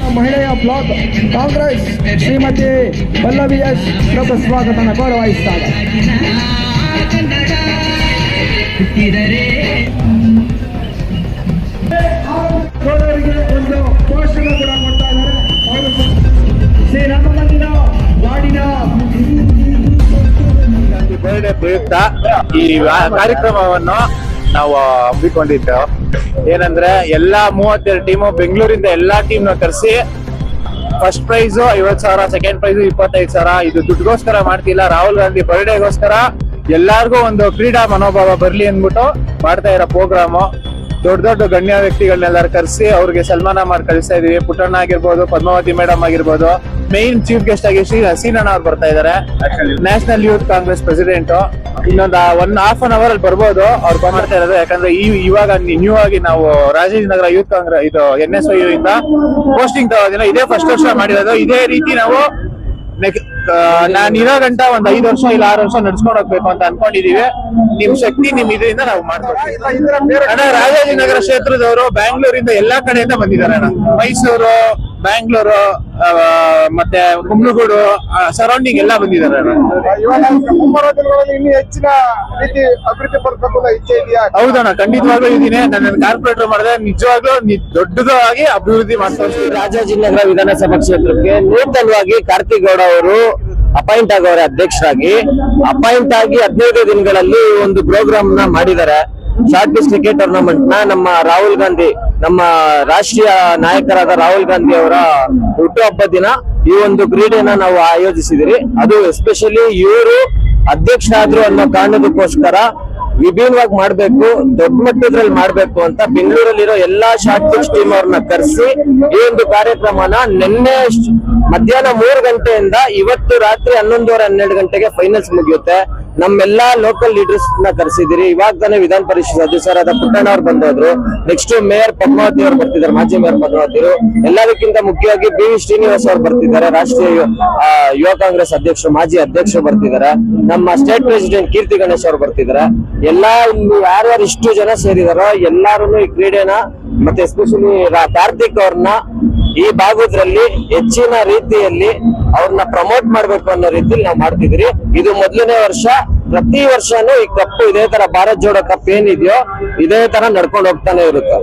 हाँ, महिला कांग्रेस श्रीमती पल्लवी स्वागत गौरव ಬರ್ಡೇ ಪ್ರಯುಕ್ತ ಈ ಕಾರ್ಯಕ್ರಮವನ್ನು ನಾವು ಹಮ್ಮಿಕೊಂಡಿದ್ದು ಏನಂದ್ರೆ ಎಲ್ಲಾ ಮೂವತ್ತೆರಡು ಟೀಮು ಬೆಂಗಳೂರಿಂದ ಎಲ್ಲಾ ಟೀಮ್ನ ಕರೆಸಿ ಫಸ್ಟ್ ಪ್ರೈಸ್ ಐವತ್ ಸಾವಿರ ಸೆಕೆಂಡ್ ಪ್ರೈಸ್ ಇಪ್ಪತ್ತೈದು ಸಾವಿರ. ಇದು ದುಡ್ಡುಗೋಸ್ಕರ ಮಾಡ್ತಿಲ್ಲ. ರಾಹುಲ್ ಗಾಂಧಿ ಬರ್ಡೇಗೋಸ್ಕರ ಎಲ್ಲಾರ್ಗೂ ಒಂದು ಕ್ರೀಡಾ ಮನೋಭಾವ ಬರ್ಲಿ ಅಂದ್ಬಿಟ್ಟು ಮಾಡ್ತಾ ಇರೋ ಪ್ರೋಗ್ರಾಮು ದೊಡ್ಡ ದೊಡ್ಡ ಗಣ್ಯ ವ್ಯಕ್ತಿಗಳನ್ನೆಲ್ಲರೂ ಕರೆಸಿ ಅವ್ರಿಗೆ ಸನ್ಮಾನ ಮಾಡಿ ಕಳಿಸ್ತಾ ಇದೀವಿ. ಪುಟ್ಟಣ್ಣ ಆಗಿರ್ಬೋದು ಪದ್ಮಾವತಿ ಮೇಡಮ್ ಆಗಿರ್ಬೋದು ಮೇನ್ ಚೀಫ್ ಗೆಸ್ಟ್ ಆಗಿ ಶ್ರೀ ಹಸೀನಣ್ಣ ಅವ್ರು ಬರ್ತಾ ಇದಾರೆ. ನ್ಯಾಷನಲ್ ಯೂತ್ ಕಾಂಗ್ರೆಸ್ ಪ್ರೆಸಿಡೆಂಟ್ ಇನ್ನೊಂದು ಒನ್ ಹಾಫ್ ಅನ್ ಅವರ್ ಅಲ್ಲಿ ಬರ್ಬೋದು. ಅವ್ರು ಮಾಡ್ತಾ ಇರೋದು. ಯಾಕಂದ್ರೆ ಈ ಇವಾಗ ನ್ಯೂ ಆಗಿ ನಾವು ರಾಜೇಂದ್ರ ಯೂತ್ ಕಾಂಗ್ರೆಸ್ ಇದು ಎನ್ ಎಸ್ ಇಂದ ಪೋಸ್ಟಿಂಗ್ ತಗೋದಿಲ್ಲ ಇದೇ ಫಸ್ಟ್ ವರ್ಷ ಮಾಡಿರೋದು. ಇದೇ ರೀತಿ ನಾವು ನಾನು ಇರೋ ಗಂಟ ಒಂದ್ ಐದು ವರ್ಷ ಇಲ್ಲ ಆರು ವರ್ಷ ನಡ್ಸ್ಕೊಂಡು ಹೋಗ್ಬೇಕು ಅಂತ ಅನ್ಕೊಂಡಿದೀವಿ. ನಿಮ್ ಶಕ್ತಿ ನಿಮ್ ಇದರಿಂದ ನಾವು ಮಾಡ್ಕೊಡ್ತೀವಿ ಅಣ್ಣ, ರಾಜಾಜಿನಗರ ಕ್ಷೇತ್ರದವರು ಬ್ಯಾಂಗ್ಳೂರಿಂದ ಎಲ್ಲಾ ಕಡೆಯಿಂದ ಬಂದಿದ್ದಾರೆ ಅಣ್ಣ. ಮೈಸೂರು ಬ್ಯಾಂಗ್ಳೂರು ಮತ್ತೆ ಕುಮ್ಲಗೂಡು ಸರೌಂಡಿಂಗ್ ಎಲ್ಲ ಬಂದಿದ್ದಾರೆ. ಅಣ್ಣ ಇವಾಗ ಮುಂಬರುವ ದಿನಗಳಲ್ಲಿ ಇನ್ನೂ ಹೆಚ್ಚಿನ ರೀತಿ ಅಭಿವೃದ್ಧಿ ಇಚ್ಛೆ ಇದೆಯಾ? ಹೌದಣ್ಣ ಖಂಡಿತವಾಗ್ಲೂ ಇದೀನಿ. ನನ್ನ ಕಾರ್ಪೊರೇಟರ್ ಮಾಡಿದ್ರೆ ನಿಜವಾಗ್ಲೂ ದೊಡ್ಡದಾಗಿ ಅಭಿವೃದ್ಧಿ ಮಾಡ್ತಾ ರಾಜಾಜಿನಗರ ವಿಧಾನಸಭಾ ಕ್ಷೇತ್ರಕ್ಕೆ ನೂತನವಾಗಿ ಕಾರ್ತಿಗೌಡ ಅವರು ಅಪಾಯಿಂಟ್ ಆಗವ್ರೆ ಅಧ್ಯಕ್ಷರಾಗಿ. ಅಪಾಯಿಂಟ್ ಆಗಿ ಹದಿನೈದು ದಿನಗಳಲ್ಲಿ ಒಂದು ಪ್ರೋಗ್ರಾಮ್ನ ಮಾಡಿದ್ದಾರೆ. ಶಾರ್ಟ್ ಪಿಚ್ ಕ್ರಿಕೆಟ್ ಟೂರ್ನಮೆಂಟ್ನ ನಮ್ಮ ರಾಹುಲ್ ಗಾಂಧಿ ನಮ್ಮ ರಾಷ್ಟ್ರೀಯ ನಾಯಕರಾದ ರಾಹುಲ್ ಗಾಂಧಿ ಅವರ ಹುಟ್ಟುಹಬ್ಬ ದಿನ ಈ ಒಂದು ಕ್ರೀಡೆಯನ್ನ ನಾವು ಆಯೋಜಿಸಿದಿರಿ. ಅದು ಎಸ್ಪೆಷಲಿ ಇವರು ಅಧ್ಯಕ್ಷರಾದ್ರು ಅನ್ನೋ ಕಾರಣದಕ್ಕೋಸ್ಕರ ವಿಭಿನ್ನವಾಗಿ ಮಾಡ್ಬೇಕು, ದೊಡ್ಡ ಮಟ್ಟದ್ರಲ್ಲಿ ಮಾಡ್ಬೇಕು ಅಂತ ಬೆಂಗಳೂರಲ್ಲಿರೋ ಎಲ್ಲಾ ಶಾರ್ಟ್ ಟೀಮ್ ಅವ್ರನ್ನ ಕರೆಸಿ ಈ ಒಂದು ಕಾರ್ಯಕ್ರಮನ ನಿನ್ನೆ ಮಧ್ಯಾಹ್ನ ಮೂರು ಗಂಟೆಯಿಂದ ಇವತ್ತು ರಾತ್ರಿ ಹನ್ನೊಂದುವರೆ ಹನ್ನೆರಡು ಗಂಟೆಗೆ ಫೈನಲ್ಸ್ ಮುಗಿಯುತ್ತೆ. ನಮ್ಮೆಲ್ಲಾ ಲೋಕಲ್ ಲೀಡರ್ಸ್ನ ಕರೆಸಿದಿರಿ. ಇವಾಗ ತಾನೇ ವಿಧಾನ ಪರಿಷತ್ ಅಧ್ಯಕ್ಷರಾದ ಪುಟ್ಟಣ್ಣ ಅವ್ರು ಬಂದೋದ್ರು. ನೆಕ್ಸ್ಟ್ ಮೇಯರ್ ಪದ್ಮಾವತಿ ಅವರು ಬರ್ತಿದ್ದಾರೆ, ಮಾಜಿ ಮೇಯರ್ ಪದ್ಮಾವತಿ ಅವರು ಎಲ್ಲದಕ್ಕಿಂತ ಮುಖ್ಯವಾಗಿ ಬಿ ವಿ ಶ್ರೀನಿವಾಸ್ ಅವ್ರು ಬರ್ತಿದ್ದಾರೆ. ರಾಷ್ಟ್ರೀಯ ಯುವ ಕಾಂಗ್ರೆಸ್ ಅಧ್ಯಕ್ಷರು, ಮಾಜಿ ಅಧ್ಯಕ್ಷರು ಬರ್ತಿದ್ದಾರೆ. ನಮ್ಮ ಸ್ಟೇಟ್ ಪ್ರೆಸಿಡೆಂಟ್ ಕೀರ್ತಿ ಗಣೇಶ್ ಅವರು ಬರ್ತಿದ್ದಾರೆ. ಎಲ್ಲಾ ಇಲ್ಲಿ ಯಾರ್ಯಾರು ಇಷ್ಟು ಜನ ಸೇರಿದಾರೋ ಎಲ್ಲಾರು ಈ ಕ್ರೀಡೆನ ಮತ್ತೆ ಎಸ್ಪೆಷಲಿ ಕಾರ್ತಿಕ್ ಅವ್ರನ್ನ ಈ ಭಾಗದ್ರಲ್ಲಿ ಹೆಚ್ಚಿನ ರೀತಿಯಲ್ಲಿ ಅವ್ರನ್ನ ಪ್ರಮೋಟ್ ಮಾಡ್ಬೇಕು ಅನ್ನೋ ರೀತಿಯಲ್ಲಿ ನಾವು ಮಾಡ್ತಿದ್ರಿ ಇದು ಮೊದಲನೇ ವರ್ಷ, ಪ್ರತಿ ವರ್ಷನೂ ಈ ಕಪ್ ಇದೇ ತರ ಭಾರತ್ ಜೋಡೋ ಕಪ್ ಏನಿದೆಯೋ, ಇದೇ ತರ ನಡ್ಕೊಂಡು ಹೋಗ್ತಾನೆ ಇರುತ್ತೆ.